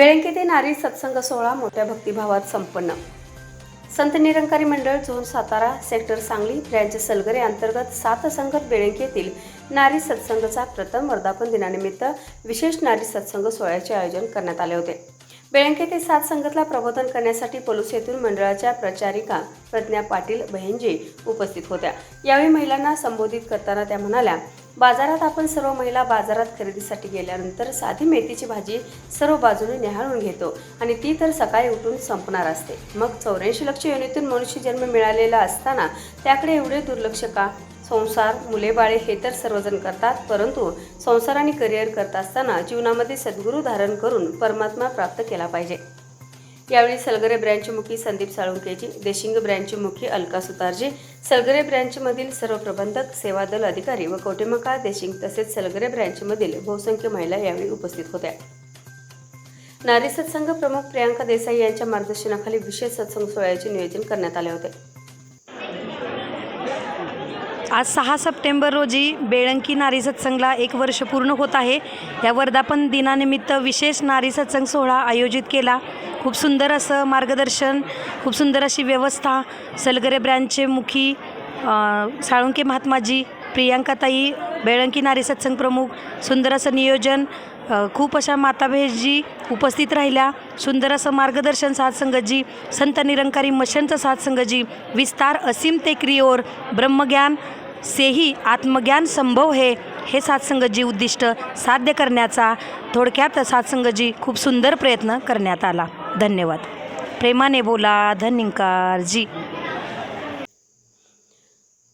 बेळंकी ते नारी सत्संग सोहळा मोठ्या भक्तिभावात संपन्न. Sant Nirankari Mandal zone Satara sector Sangli branch Salgare अंतर्गत सात संगत बेळंकी येथील नारी सत्संगचा प्रथम वर्धापन दिनानिमित्त विशेष नारी सत्संग सोहळ्याचे आयोजन करण्यात आले होते. बेळंकी ते सात संगतला प्रबोधन करण्यासाठी पलूस येथून मंडळाच्या प्रचारिका प्रज्ञा पाटील बहिंजे उपस्थित होत्या. यावेळी महिलांना संबोधित करताना त्या म्हणाल्या बाजारात आपण सर्व महिला बाजारात खरेदीसाठी गेल्यानंतर साधी मेथीची भाजी सर्व बाजूने निहाळून घेतो आणि ती तर सकाळी उठून संपणार असते. मग चौऱ्याऐंशी लक्ष योनीतून मनुष्य जन्म मिळालेला असताना त्याकडे एवढे दुर्लक्ष का? संसार मुलेबाळे हे तर सर्वजण करतात परंतु संसार आणि करिअर करत असताना जीवनामध्ये सद्गुरू धारण करून परमात्मा प्राप्त केला पाहिजे. यावेळी सलगरे ब्रँचमुखी संदीप साळुंकेजी देशिंग ब्रँचमुखी अलका सुतारजी सलगरे ब्रँचमधील सर्व प्रबंधक सेवा दल अधिकारी व कवटेमका देशिंग तसेच सलगरे ब्रँचमधील बहुसंख्य महिला यावेळी उपस्थित होत्या. नारी सत्संग प्रमुख प्रियांका देसाई यांच्या मार्गदर्शनाखाली विशेष सत्संग सोहळ्याचे नियोजन करण्यात आले होते. आज सहा सप्टेंबर रोजी बेळंकी नारी सत्संगला एक वर्ष पूर्ण होत आहे. या वर्धापन दिनानिमित्त विशेष नारी सत्संग सोहळा आयोजित केला. खूप सुंदर असं मार्गदर्शन खूप सुंदर अशी व्यवस्था सलगरे ब्रँचचे मुखी साळुंके महात्माजी प्रियांकाताई बेळंकी नारी सत्संग प्रमुख सुंदर असं नियोजन खूप अशा माताभेजी उपस्थित राहिल्या. सुंदर असं मार्गदर्शन साथसंगतजी संत निरंकारी मशनचं साथसंगतजी विस्तार असीम ते क्रियोर ब्रह्मज्ञान सेही आत्मज्ञान संभव हे हे सातसंगजी उद्दिष्ट साध्य करण्याचा थोडक्यात सातसंगजी खूप सुंदर प्रयत्न करण्यात आला. धन्यवाद. प्रेमाने बोला धन्यंकारजी.